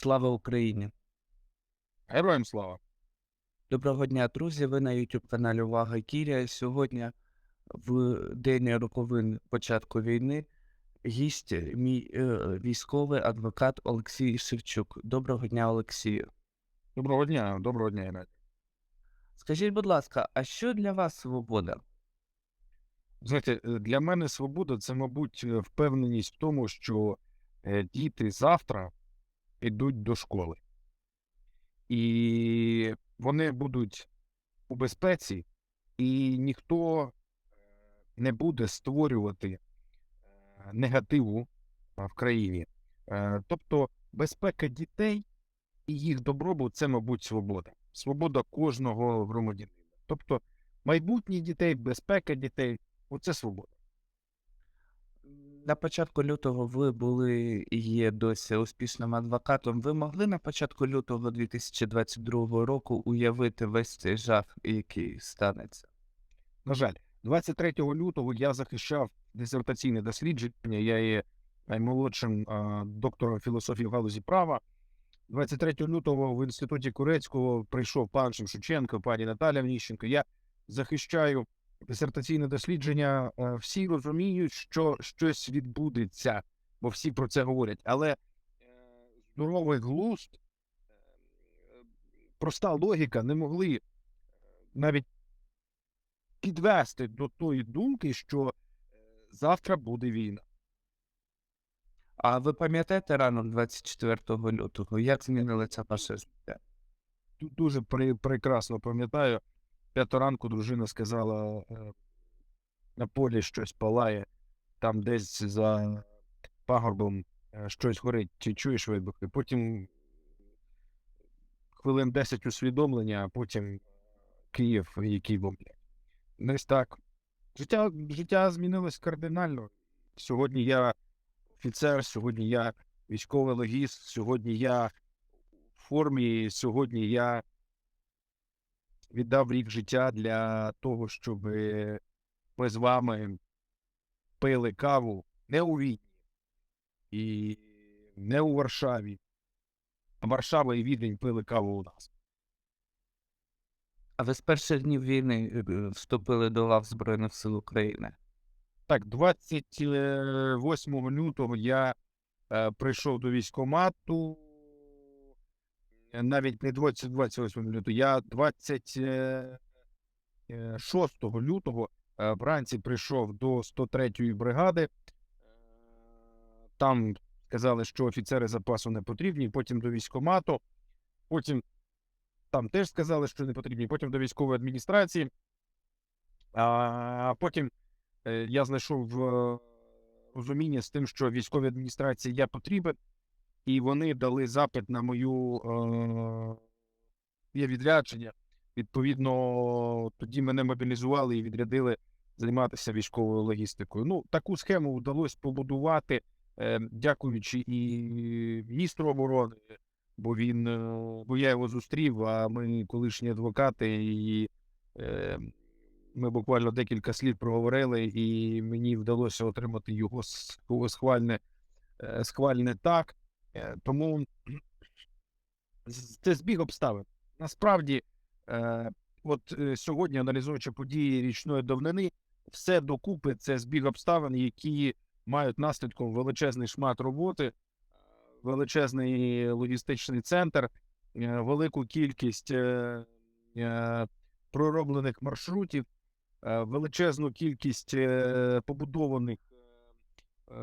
Слава Україні! Героям слава! Доброго дня, друзі! Ви на YouTube каналі Увага Кіря. Сьогодні, в день роковин початку війни, гість мій е, військовий адвокат Олексій Шевчук. Доброго дня, Олексію. Доброго дня, доброго дня, Геннадій. Скажіть, будь ласка, а що для вас свобода? Знаєте, е, для мене свобода це, мабуть, е, впевненість в тому, що е, діти завтра підуть до школи. І вони будуть у безпеці, і ніхто е, не буде створювати е, негативу в країні. Е, Тобто безпека дітей і їх добробут це, мабуть, свобода. Свобода кожного громадянина. Тобто майбутнє дітей, безпека дітей оце свобода. На початку лютого ви були і є досі успішним адвокатом. Ви могли на початку лютого 2022 року уявити весь цей жах, який станеться? На жаль, 23 лютого я захищав дисертаційне дослідження. Я є наймолодшим доктором філософії в галузі права. 23 лютого в інституті Курецького прийшов пан Шевченко, пані Наталя Вніщенко. Я захищаю дисертаційне дослідження. Е, Всі розуміють, що щось відбудеться, бо всі про це говорять. Але е, здоровий глузд, е, проста логіка не могли навіть підвести до тої думки, що е, завтра буде війна. А ви пам'ятаєте ранок 24 лютого? Як змінилося ваше життя? Дуже при, прекрасно пам'ятаю. П'ята ранку дружина сказала, е, на полі щось палає, там десь за пагорбом е, щось горить, чи чуєш вибухи. Потім хвилин 10 усвідомлення, а потім Київ, який бомблять. Десь так. Життя, життя змінилось кардинально. Сьогодні я офіцер, сьогодні я військовий логіст, сьогодні я в формі, сьогодні я віддав рік життя для того, щоб ми з вами пили каву не у Відні і не у Варшаві. А Варшава і Відень пили каву у нас. А ви з перших днів війни е, вступили до лав Збройних сил України? Так, 28 лютого я е, прийшов до військкомату. Е, Навіть не 28 лютого, я 26 лютого е, вранці прийшов до 103-ї бригади. Е, Там сказали, що офіцери запасу не потрібні, потім до військкомату, потім там теж сказали, що не потрібні, потім до військової адміністрації. А потім е, я знайшов е, розуміння з тим, що військовій адміністрації я потрібен, і вони дали запит на мою е, відрядження. Відповідно, тоді мене мобілізували і відрядили займатися військовою логістикою. Ну, таку схему вдалося побудувати, е, дякуючи і міністру оборони, бо він, е, бо я його зустрів, а ми колишні адвокати, і е, ми буквально декілька слів проговорили, і мені вдалося отримати його схвальне, е, схвальне так. Е, Тому це збіг обставин. Насправді, е, от е, сьогодні, аналізуючи події річної давнини, все докупи це збіг обставин, які мають наслідком величезний шмат роботи, величезний логістичний центр, велику кількість пророблених маршрутів, величезну кількість побудованих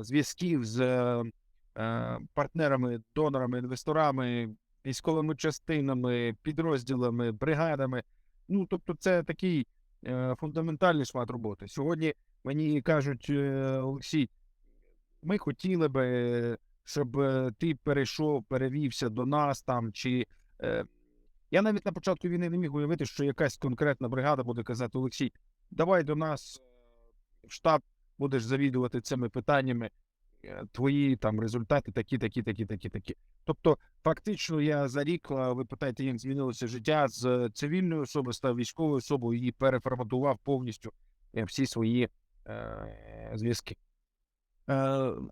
зв'язків з партнерами, донорами, інвесторами, військовими частинами, підрозділами, бригадами. Ну, тобто, це такий е, фундаментальний шмат роботи. Сьогодні мені кажуть, е, Олексій, ми хотіли би, щоб е, ти перейшов, перевівся до нас там. чи... Е, я навіть на початку війни не міг уявити, що якась конкретна бригада буде казати: Олексій, давай до нас е, в штаб будеш завідувати цими питаннями. Е, Твої там результати такі, такі, такі, такі, такі. Тобто, фактично, я за рік, ви питаєте, як змінилося життя з цивільної особи, став військовою особою і переформатував повністю е, всі свої е, зв'язки. Е,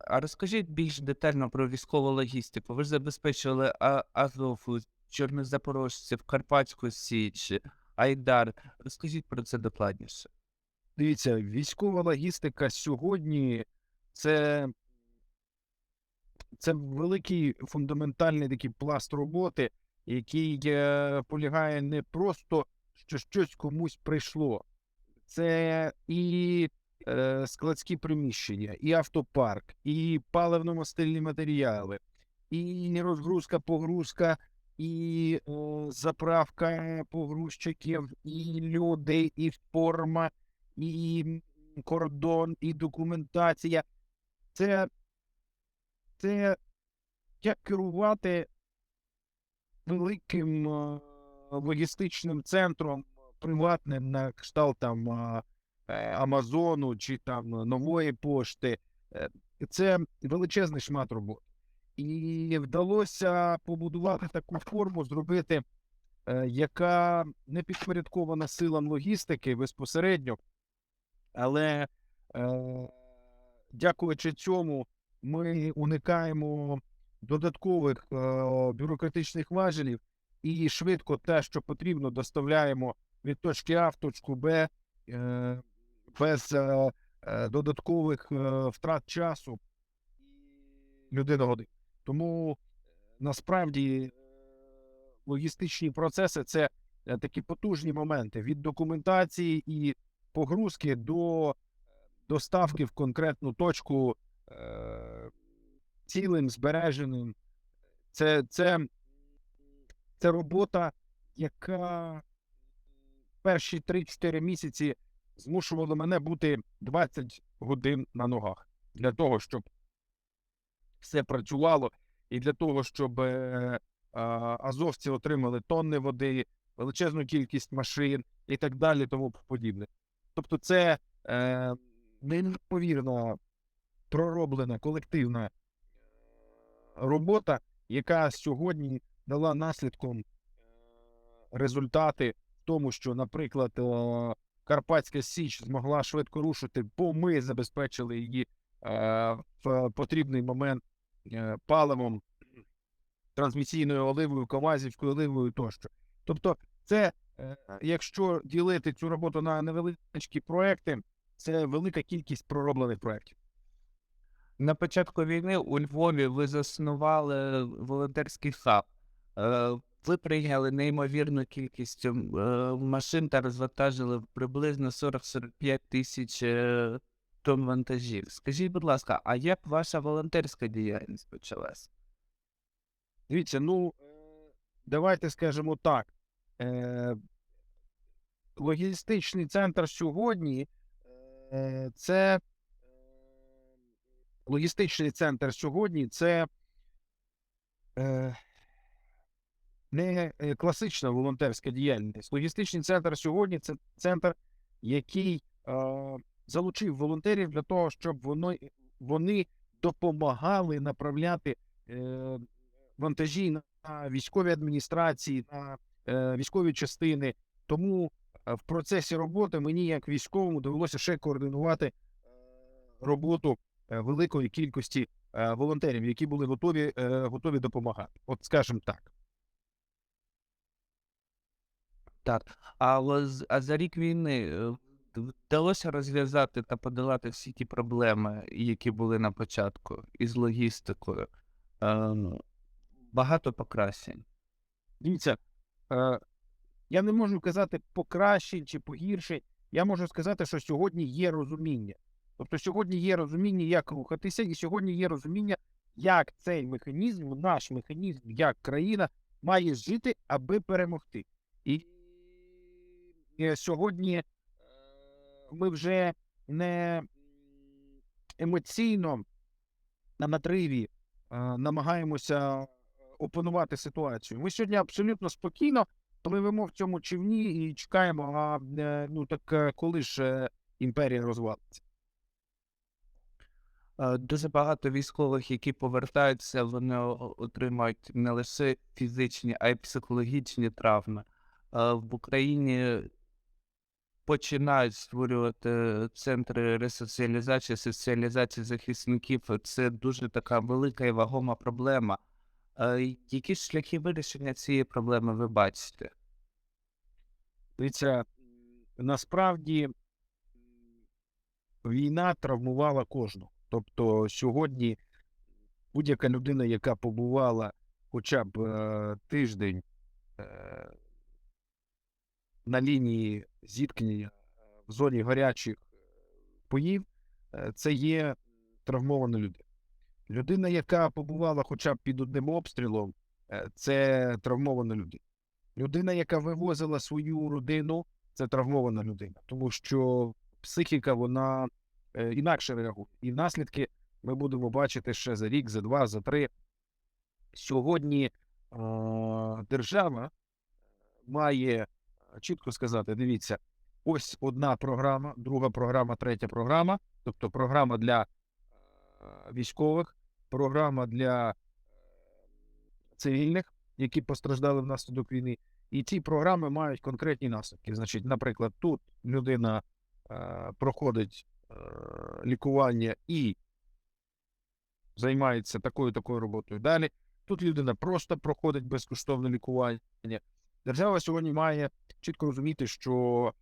а розкажіть більш детально про військову логістику. Ви ж забезпечили А- Азов, Чорнозапорожців, Карпатську Січ, Айдар. Розкажіть про це докладніше. Дивіться, військова логістика сьогодні це, це великий фундаментальний такий пласт роботи, який е, полягає не просто, що щось комусь прийшло. Це і е, складські приміщення, і автопарк, і паливно-мастильні матеріали, і розгрузка, погрузка, і е, заправка погрузчиків, і люди, і форма, і кордон, і документація. Це, це як керувати великим логістичним центром приватним на кшталт там е, Амазону чи там нової пошти. Е, Це величезний шмат роботи. І вдалося побудувати таку форму, зробити, е, яка не підпорядкована силам логістики безпосередньо, але дякуючи цьому, ми уникаємо додаткових е, бюрократичних важелів і швидко те, що потрібно, доставляємо від точки А в точку Б е, без е, е, додаткових втрат часу і людини годин. Тому насправді логістичні процеси це такі потужні моменти від документації і погрузки до доставки в конкретну точку цілим, збереженим. Це, це, це робота, яка перші 3-4 місяці змушувала мене бути 20 годин на ногах для того, щоб все працювало, і для того, щоб е, азовці отримали тонни води, величезну кількість машин і так далі, тому подібне. Тобто, це е, неймовірно пророблена колективна робота, яка сьогодні дала наслідком е, результати в тому, що, наприклад, е, Карпатська Січ змогла швидко рушити, бо ми забезпечили її е, в потрібний момент паливом, трансмісійною оливою, ковазівською оливою тощо. Тобто, це, якщо ділити цю роботу на невеличкі проекти, це велика кількість пророблених проєктів. На початку війни у Львові ви заснували волонтерський хаб. Е, Ви прийняли неймовірну кількість е, машин та розвантажили приблизно 40-45 тисяч е, тонн вантажів. Скажіть, будь ласка, а як ваша волонтерська діяльність почалась? Дивіться, ну давайте скажемо так. Логістичний центр сьогодні це логістичний центр сьогодні це е, не е, класична волонтерська діяльність. Логістичний центр сьогодні це центр, який е, залучив волонтерів для того, щоб вони, вони допомагали направляти е, вантажі на військові адміністрації, на е, військові частини. Тому е, в процесі роботи мені, як військовому, довелося ще координувати е, роботу великої кількості е, волонтерів, які були готові, е, готові допомагати. От скажімо так. Так. А, а за рік війни е, вдалося розв'язати та подолати всі ті проблеми, які були на початку із логістикою. Е, ну, Багато покращень. Дивіться, е, я не можу казати покращень чи погіршень. Я можу сказати, що сьогодні є розуміння. Тобто сьогодні є розуміння, як рухатися, і сьогодні є розуміння, як цей механізм, наш механізм, як країна має жити, аби перемогти. І е, сьогодні е, ми вже не емоційно на натриві е, намагаємося опанувати ситуацію. Ми сьогодні абсолютно спокійно пливемо в цьому човні і чекаємо, а ну так коли ж імперія розвалиться. Е, Дуже багато військових, які повертаються, вони отримають не лише фізичні, а й психологічні травми. Е, В Україні починають створювати центри ресоціалізації, соціалізації захисників. Це дуже така велика і вагома проблема. Е, Які шляхи вирішення цієї проблеми ви бачите? Дивіться, насправді війна травмувала кожного. Тобто сьогодні будь-яка людина, яка побувала хоча б е, тиждень е, на лінії зіткнення е, в зоні гарячих е, боїв, е, це є травмована людина. Людина, яка побувала хоча б під одним обстрілом, е, це травмована людина. Людина, яка вивозила свою родину, це травмована людина, тому що психіка вона е, інакше реагує. І наслідки ми будемо бачити ще за рік, за два, за три. Сьогодні е, держава має е, чітко сказати: дивіться, ось одна програма, друга програма, третя програма, тобто програма для е, військових, програма для е, цивільних, які постраждали внаслідок війни. І ці програми мають конкретні наслідки. Значить, наприклад, тут людина е, проходить е, лікування і займається такою такою роботою. Далі тут людина просто проходить безкоштовне лікування. Держава сьогодні має чітко розуміти, що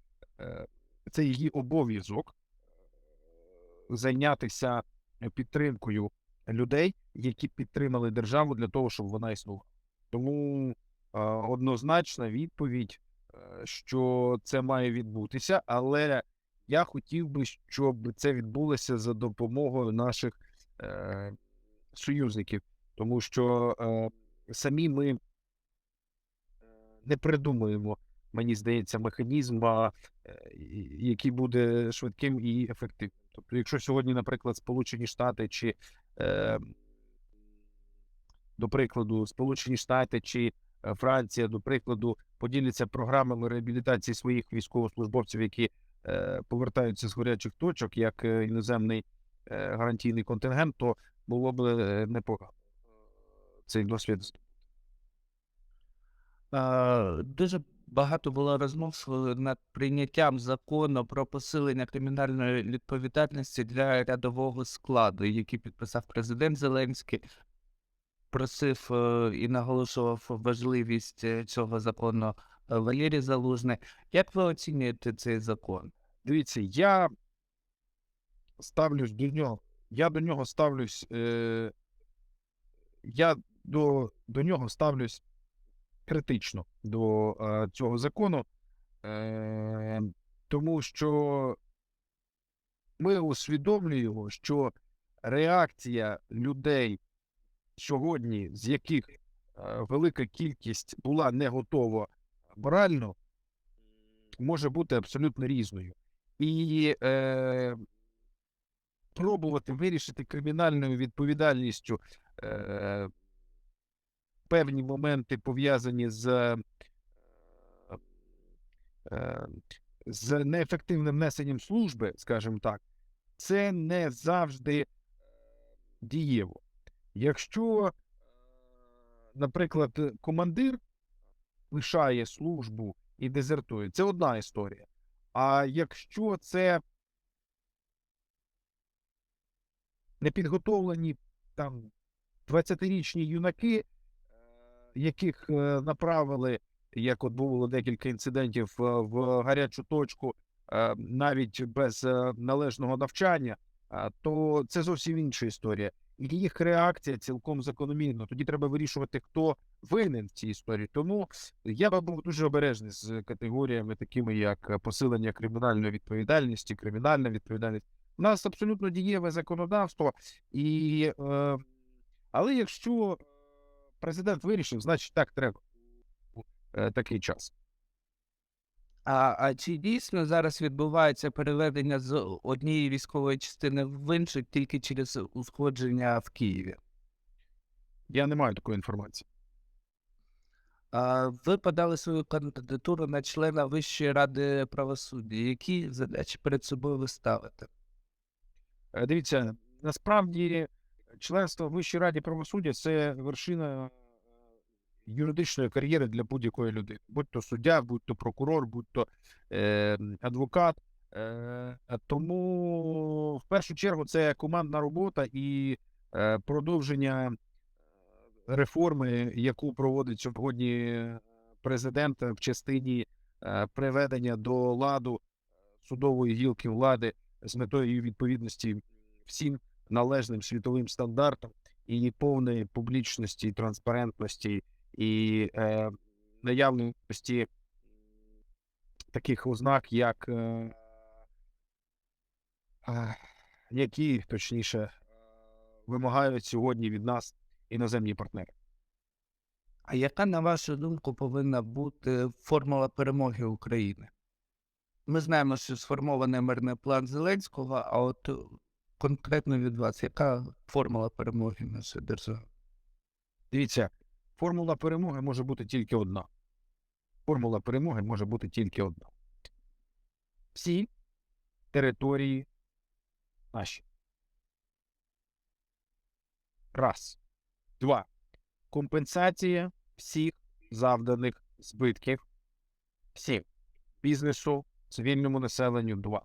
е, це її обов'язок е, зайнятися підтримкою людей, які підтримали державу для того, щоб вона існувала. Тому е, однозначна відповідь, що це має відбутися, але я хотів би, щоб це відбулося за допомогою наших е, союзників, тому що е, самі ми е, не придумуємо, мені здається, механізм, е, який буде швидким і ефективним. Тобто, якщо сьогодні, наприклад, Сполучені Штати чи е, до прикладу, Сполучені Штати чи е, Франція, до прикладу, поділяться програмами реабілітації своїх військовослужбовців, які повертаються з гарячих точок, як е, іноземний е, гарантійний контингент, то було б е, непогано е, цей досвід. Е, Дуже багато було розмов е, над прийняттям закону про посилення кримінальної відповідальності для рядового складу, який підписав президент Зеленський. Просив е, і наголошував важливість е, цього закону е, Валерій Залужний. Як ви оцінюєте цей закон? Дивіться, я ставлюсь до нього. Я до нього ставлюсь. Е, я до, до нього ставлюсь критично до е, цього закону, е, тому що ми усвідомлюємо, що реакція людей сьогодні, з яких е, велика кількість була не готова морально, може бути абсолютно різною. І е, пробувати вирішити кримінальною відповідальністю е, певні моменти пов'язані з, е, е, з неефективним несенням служби, скажімо так, це не завжди дієво. Якщо, наприклад, командир лишає службу і дезертує, це одна історія. А якщо це непідготовлені там 20-річні юнаки, е, яких е, направили, як от було декілька інцидентів е, в гарячу точку, навіть без належного навчання, то це зовсім інша історія. Їх реакція цілком закономірна. Тоді треба вирішувати, хто винен в цій історії. Тому я би був дуже обережний з категоріями, такими як е, посилення кримінальної відповідальності, кримінальна відповідальність. У нас абсолютно дієве законодавство, і, е, але якщо е, президент вирішив, значить так треба у е, такий час. А, а чи дійсно зараз відбувається переведення з однієї військової частини в іншу тільки через узгодження в Києві? Я не маю такої інформації. А, ви подали свою кандидатуру на члена Вищої ради правосуддя. Які задачі перед собою ви ставите? Е, Дивіться, насправді членство в Вищій раді правосуддя це вершина юридичної кар'єри для будь-якої людини, будь то суддя, будь то прокурор, будь то е, адвокат. Е, тому в першу чергу це командна робота і е, продовження реформи, яку проводить сьогодні президент в частині е, приведення до ладу судової гілки влади з метою відповідності всім належним світовим стандартам і повної публічності, транспарентності і е, наявності таких ознак, як е, е, які точніше вимагають сьогодні від нас іноземні партнери. А яка, на вашу думку, повинна бути формула перемоги України? Ми знаємо, що сформований мирний план Зеленського, а от конкретно від вас, яка формула перемоги нашої держави? Дивіться, формула перемоги може бути тільки одна. Формула перемоги може бути тільки одна. Всі території наші. Раз. Два. Компенсація всіх завданих збитків. Всім. Бізнесу, цивільному населенню. Два.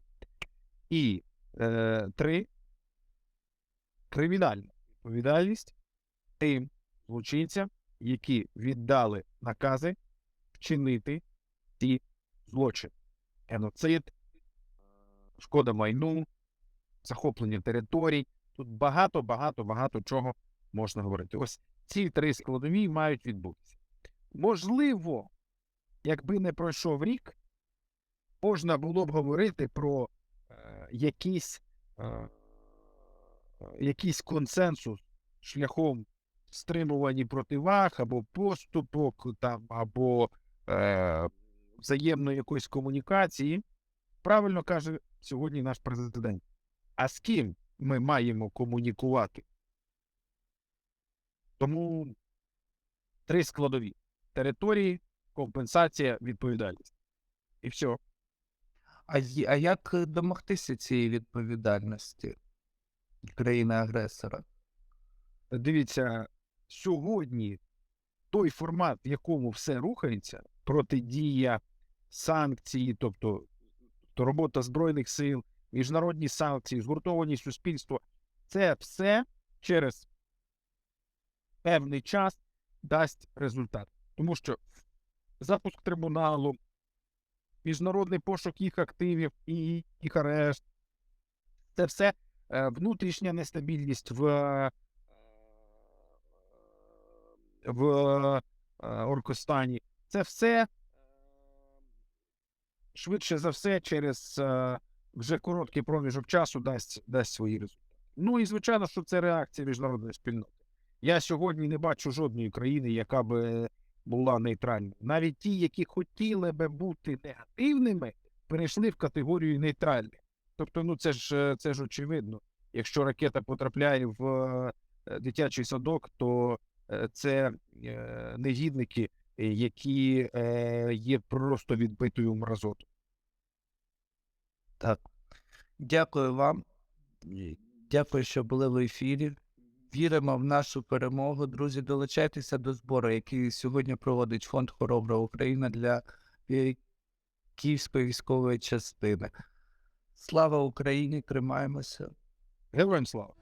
І е, три. Кримінальна відповідальність тим злочинцям, які віддали накази вчинити ті злочини. Геноцид, шкода майну, захоплення територій. Тут багато, багато, багато чого можна говорити. Ось ці три складові мають відбутися. Можливо, якби не пройшов рік, можна було б говорити про е, якийсь, е, е, якийсь консенсус шляхом стримувані противаг або поступок, там, або е, взаємної якоїсь комунікації. Правильно каже сьогодні наш президент. А з ким ми маємо комунікувати? Тому три складові: території, компенсація, відповідальність. І все. А, а як домогтися цієї відповідальності країни-агресора? Дивіться, сьогодні той формат, в якому все рухається, протидія, санкції, тобто то робота збройних сил, міжнародні санкції, згуртованість суспільства, це все через певний час дасть результат. Тому що запуск трибуналу, міжнародний пошук їх активів і їх арешт, це все е, внутрішня нестабільність в в е, Оркостані. Це все е, швидше за все через е, вже короткий проміжок часу дасть, дасть свої результати. Ну і звичайно, що це реакція міжнародної спільноти. Я сьогодні не бачу жодної країни, яка би була нейтральною. Навіть ті, які хотіли би бути негативними, перейшли в категорію нейтральних. Тобто, ну це ж це ж очевидно. Якщо ракета потрапляє в дитячий садок, то це е, негідники, е, які е, є просто відбитою мразотою. Так. Дякую вам. Дякую, що були в ефірі. Віримо в нашу перемогу. Друзі, долучайтеся до збору, який сьогодні проводить Фонд Хоробра Україна для е, Київської військової частини. Слава Україні! Тримаємося! Героям слава!